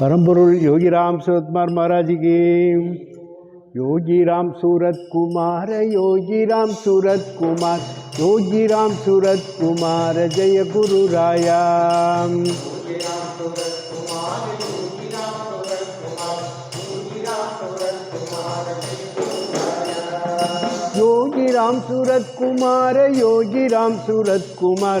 परमपुरुष योगी राम सूरत कुमार महाराज की। योगी राम सूरत कुमार, योगी राम सूरत कुमार, योगी राम सूरत कुमार, जय गुरु राया योगी राम सूरत कुमार, योगी राम सूरत कुमार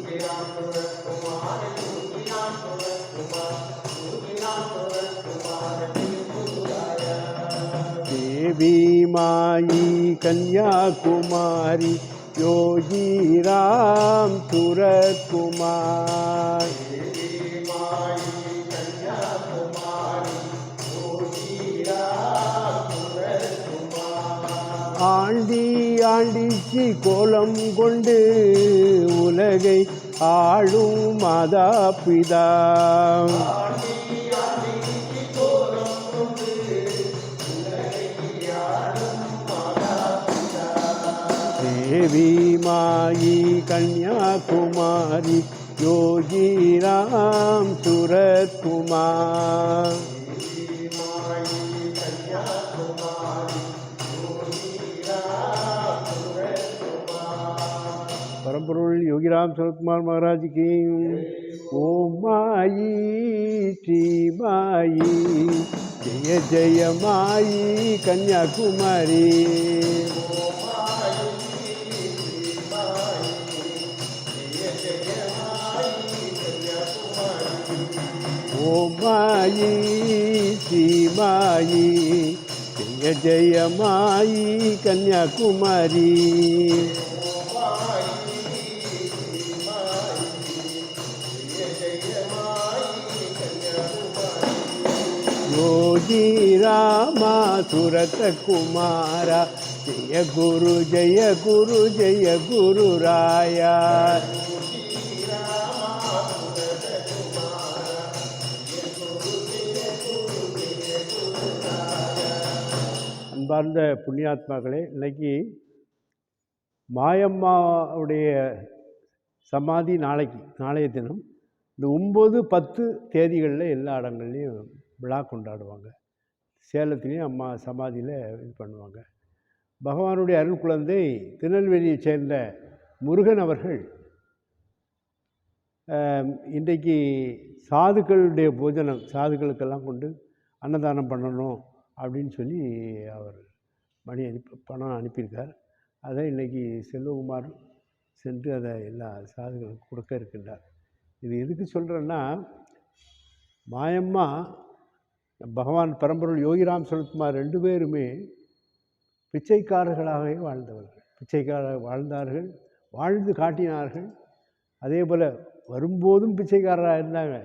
देवी माई कन्याकुमारी योगी राम सूरत कुमार ஆண்டி ஆண்டிச்சி கோலம் கொண்டு உலகை ஆளும் மாதா பிதா देवी माई कन्याकुमारी, योगी राम सूरत कुमार परम पुरुष योगी राम सूरत कुमार महाराज की ओ माई, श्री माई, जय जय माई कन्याकुमारी। ಓ ಮಾಯಿ ಮಾಯಿ ಜಯ ಜಯ ಮಾಯಿ ಕನ್ಯಾಕುಮಾರಿ ಯೋಗಿ ರಾಮ ಸುರತ ಕುಮಾರ ಜಯ ಗುರು ಜಯ ಗುರು ಜಯ ಗುರು ರಾಯ அன்பார்ந்த புண்ணியாத்மாக்களே இன்னைக்கு மாயம்மாவுடைய சமாதி நாளைக்கு நாளைய தினம் இந்த ஒம்பது பத்து தேதிகளில் எல்லா இடங்கள்லையும் விழா கொண்டாடுவாங்க. சேலத்துலேயும் அம்மா சமாதியில் இது பண்ணுவாங்க. பகவானுடைய அருள் குழந்தை திருநெல்வேலியை சேர்ந்த முருகன் அவர்கள் இன்றைக்கு சாதுக்களுடைய போஜனம் சாதுக்களுக்கெல்லாம் கொண்டு அன்னதானம் பண்ணணும். அப்படின்னு சொல்லி அவர் மணி அனுப்பி பணம் அனுப்பியிருக்கார். அதை இன்றைக்கி செல்வகுமார் சென்று அதை எல்லா சாதுகளுக்கும் கொடுக்க இருக்கின்றார். இது எதுக்கு சொல்கிறேன்னா மாயம்மா பகவான் பரம்பொருள் யோகிராம் சரத்குமார் ரெண்டு பேருமே பிச்சைக்காரர்களாகவே வாழ்ந்தவர்கள். பிச்சைக்காரர் வாழ்ந்தார்கள் வாழ்ந்து காட்டினார்கள். அதே போல் வரும்போதும் பிச்சைக்காரராக இருந்தாங்க.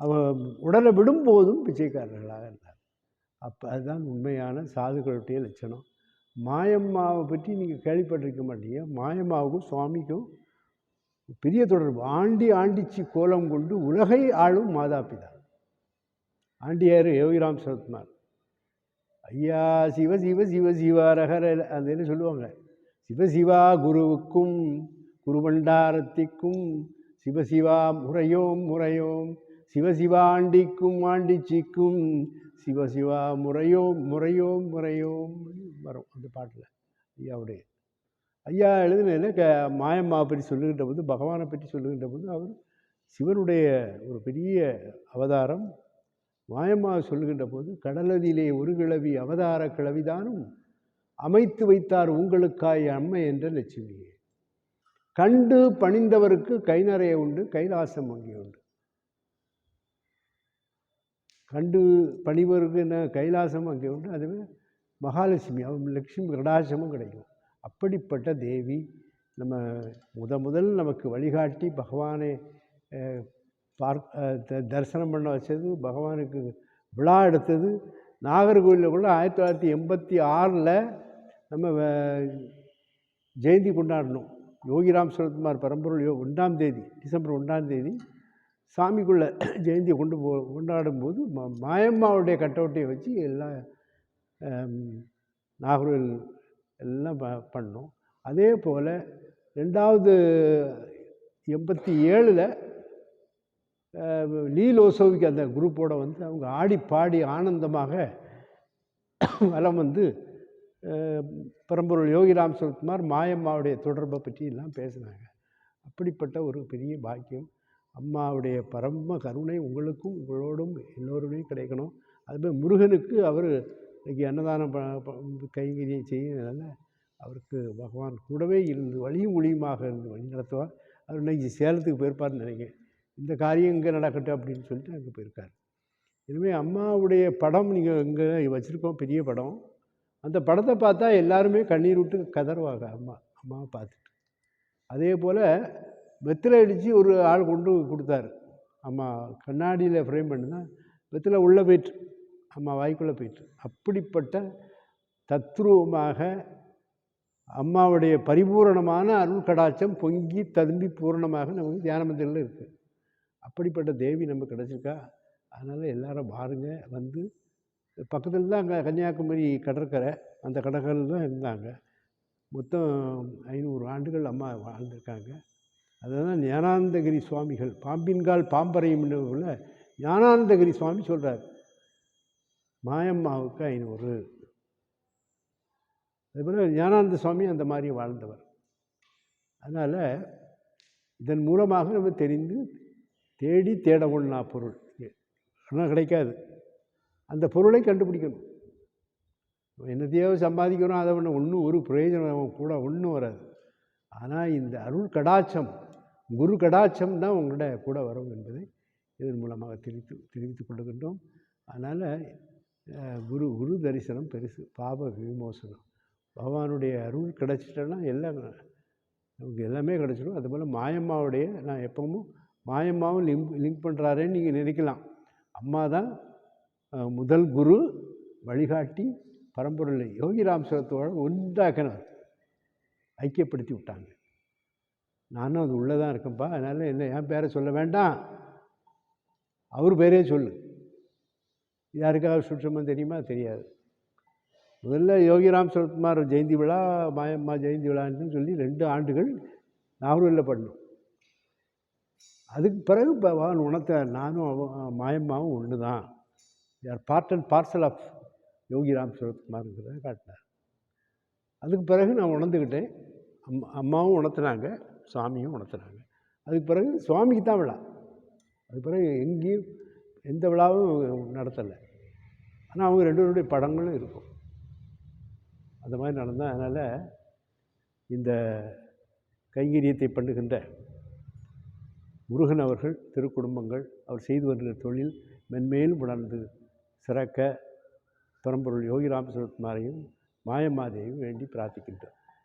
அவங்க உடலை விடும்போதும் பிச்சைக்காரர்களாக இருந்தாங்க அப்போ அதுதான் உண்மையான சாதுக்களுடைய லட்சணம். மாயம்மாவை பற்றி நீங்கள் கேள்விப்பட்டிருக்க மாட்டீங்க. மாயம்மாவுக்கும் சுவாமிக்கும் பெரிய தொடர்பு. ஆண்டி ஆண்டிச்சி கோலம் கொண்டு உலகை ஆளும் மாதாபிதா. ஆண்டியார் யோகிராம் சரத்குமார். ஐயா சிவ சிவ சிவ சிவா ரகர அந்த என்ன சொல்லுவாங்க? சிவசிவா குருவுக்கும் குருபண்டாரத்திக்கும் சிவசிவா முறையோம் முறையோம் சிவசிவாண்டிக்கும் ஆண்டிச்சிக்கும். சிவசிவா முறையோம் முறையோம் முறையோம் வரும் அந்த பாட்டில். ஐயாவுடைய. ஐயா எழுதுன க மாயம்மா பற்றி சொல்லுகின்ற போது பகவானை பற்றி சொல்லுகின்ற போது அவர் சிவனுடைய ஒரு பெரிய அவதாரம் மாயம்மா சொல்லுகின்ற போது கடலதிலே ஒரு கிழவி அவதார கிழவிதானும் அமைத்து வைத்தார் உங்களுக்காய் அம்மை என்ற லட்சுமியே கண்டு பணிந்தவருக்கு கை நிறைய உண்டு கைலாசம் வங்கி உண்டு. கண்டு பணிவருக்கு என்ன கைலாசம் அங்கே உண்டு. அதுவே மகாலட்சுமி அவன் லட்சுமி கடாசமும் கிடைக்கும். அப்படிப்பட்ட தேவி நம்ம முத முதல் நமக்கு வழிகாட்டி பகவானை பார்க்க பார்க் த- தரிசனம் பண்ண வச்சது பகவானுக்கு விழா எடுத்தது நாகர்கோவிலில் கூட ஆயிரத்தி தொள்ளாயிரத்தி எண்பத்தி ஆறில் நம்ம ஜெயந்தி கொண்டாடணும். யோகிராம் சுரத்குமார் பரம்பொருள் யோ ஒன்றாம் தேதி டிசம்பர் ஒன்றாம் தேதி சாமிக்குள்ளே ஜெயந்தியை கொண்டு போ கொண்டாடும்போது ம மாயம்மாவுடைய கட்டவுட்டையை வச்சு எல்லாம் ஆம், எல்லாம் ப பண்ணோம். அதே போல் ரெண்டாவது எண்பத்தி ஏழில் லீலோசோவிக்கு அந்த குரூப்போடு வந்து அவங்க ஆடி பாடி ஆனந்தமாக வலம் வந்து அஹ், பரம்பொருள் யோகிராம் சுரத்குமார் மாயம்மாவுடைய தொடர்பை பற்றியெல்லாம் பேசினாங்க. அப்படிப்பட்ட ஒரு பெரிய பாக்கியம். அம்மாவுடைய பரம கருணை உங்களுக்கும் உங்களோடும் எல்லோருடையும் கிடைக்கணும். அதுமாதிரி முருகனுக்கு அவர் இன்றைக்கி அன்னதானம் ப கைங்கரியை செய்யறதுனால அவருக்கு பகவான் கூடவே இருந்து வழியும் ஒளியுமாக இருந்து வழி நடத்துவார். அவர் இன்னைக்கு சேலத்துக்கு போயிருப்பார்னு நினைக்கிறேன். இந்த காரியம் இங்கே நடக்கட்டும் அப்படின்னு சொல்லிட்டு அங்கே போயிருக்கார். இனிமேல் அம்மாவுடைய படம் நீங்கள் இங்கே வச்சுருக்கோம் பெரிய படம். அந்த படத்தை பார்த்தா எல்லாருமே கண்ணீர் விட்டு கதறுவாங்க அம்மா அம்மாவை பார்த்துட்டு. அதே போல் வெத்திலை அடித்து ஒரு ஆள் கொண்டு கொடுத்தாரு. அம்மா கண்ணாடியில் ஃப்ரேம் பண்ணுனா வெத்திலை உள்ளே போயிட்டு அம்மா வாய்க்குள்ளே போயிட்டு. அப்படிப்பட்ட தத்ரூபமாக அம்மாவுடைய பரிபூரணமான அருள் கடாச்சம் பொங்கி ததும்பி பூரணமாக நமக்கு தியான மந்திரில் இருக்குது அப்படிப்பட்ட தேவி நமக்கு கிடச்சிருக்கா? அதனால் எல்லாரும் பாருங்க வந்து. பக்கத்தில் தான் அங்கே கன்னியாகுமரி கடற்கரை அந்த கடற்கரையில் தான் இருந்தாங்க. மொத்தம் ஐநூறு ஆண்டுகள் அம்மா வாழ்ந்திருக்காங்க. அதுதான் ஞானானந்தகிரி சுவாமிகள். பாம்பின்கால் பாம்பரையும் உள்ள ஞானானந்தகிரி சுவாமி சொல்கிறார் மாயம்மாவுக்கு ஐநூறு. அதுபோல் ஞானானந்த சுவாமி அந்த மாதிரி வாழ்ந்தவர். அதனால் இதன் மூலமாக நம்ம தெரிந்து தேடி தேட ஒண்ணா பொருள். ஆனால் கிடைக்காது. அந்த பொருளை கண்டுபிடிக்கணும். என்னத்தையோ சம்பாதிக்கிறோம் அதை ஒன்று ஒன்றும் ஒரு பிரயோஜனம் கூட ஒன்றும் வராது. ஆனால் இந்த அருள் கடாட்சம் குரு கடாட்சம் தான் உங்களோட கூட வரும் என்பதை இதன் மூலமாக தெரிவித்து தெரிவித்துக் கொள்கின்றோம். அதனால் குரு குரு தரிசனம் பெருசு பாப விமோசனம். பகவானுடைய அருள் கிடச்சிட்டோன்னா எல்லாம் நமக்கு எல்லாமே கிடச்சிடும். அதுபோல் மாயம்மாவுடைய நான் எப்பவும் மாயம்மாவும் லிங்க் லிங்க் பண்ணுறாரேன்னு நீங்கள் நினைக்கலாம். அம்மா தான் முதல் குரு வழிகாட்டி பரம்பொருளை யோகிராம் சுரத்தோட ஒன்றாக்கினார். ஐக்கியப்படுத்தி விட்டாங்க. நானும் அது உள்ளே தான் இருக்கேன்ப்பா. அதனால் என்ன என் பேரை சொல்ல வேண்டாம். அவர் பேரே சொல்லு. யாருக்காவது சுற்றமாக தெரியுமா? தெரியாது. முதல்ல யோகிராம் சுரத்குமார் ஜெயந்தி விழா மாயம்மா ஜெயந்தி விழான்னு சொல்லி ரெண்டு ஆண்டுகள் நாகூரில் பண்ணோம். அதுக்கு பிறகு பகவான் உணர்த்த நானும் மாயம்மாவும் ஒன்று தான். யார் part and parcel of Yogiram சுரத்குமாருங்கிறத காட்டினார். அதுக்கு பிறகு நான் உணர்ந்துக்கிட்டேன். அம்மா அம்மாவும் உணர்த்தினாங்க. சுவாமியும் உணர்த்தினாங்க அதுக்கு பிறகு சுவாமிக்கு தான் விழா. அதுக்கு பிறகு எங்கேயும் எந்த விழாவும் நடத்தலை. ஆனால் அவங்க ரெண்டு பேருடைய படங்களும் இருக்கும். அந்த மாதிரி நடந்தால் அதனால் இந்த கைங்கரியத்தை பண்ணுகின்ற முருகன் அவர்கள் திருக்குடும்பங்கள் அவர் செய்து வருகிற தொழில் மென்மேலும் உணர்ந்து சிறக்க பரம்பொருள் யோகி சுரத்குமாரையும் மாயமாதையும் வேண்டி பிரார்த்திக்கின்றோம்.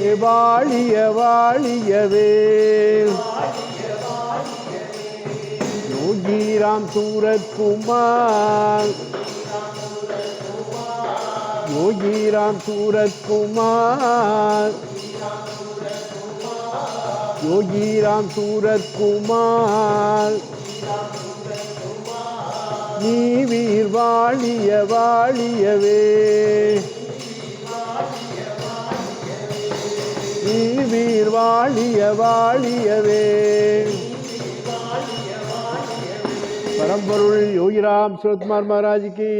வாழிய வாழியவே. யோகிராம் சூரத்குமார். யோகிராம் சூரத்குமார். யோகிராம் சூரத்குமார். நீ வீர் வாழிய வாழியவே. நீ வீர் வாழிய வாழியவே பரம்பொருள் யோகிராம் சுரத்குமார் மகாராஜுக்கு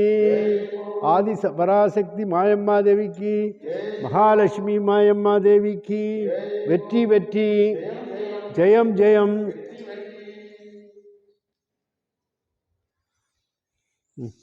ஆதி ச- பராசக்தி மாயம்மா தேவிக்கு மகாலட்சுமி மாயம்மா தேவிக்கு வெற்றி வெற்றி ஜெயம் ஜெயம். ம்.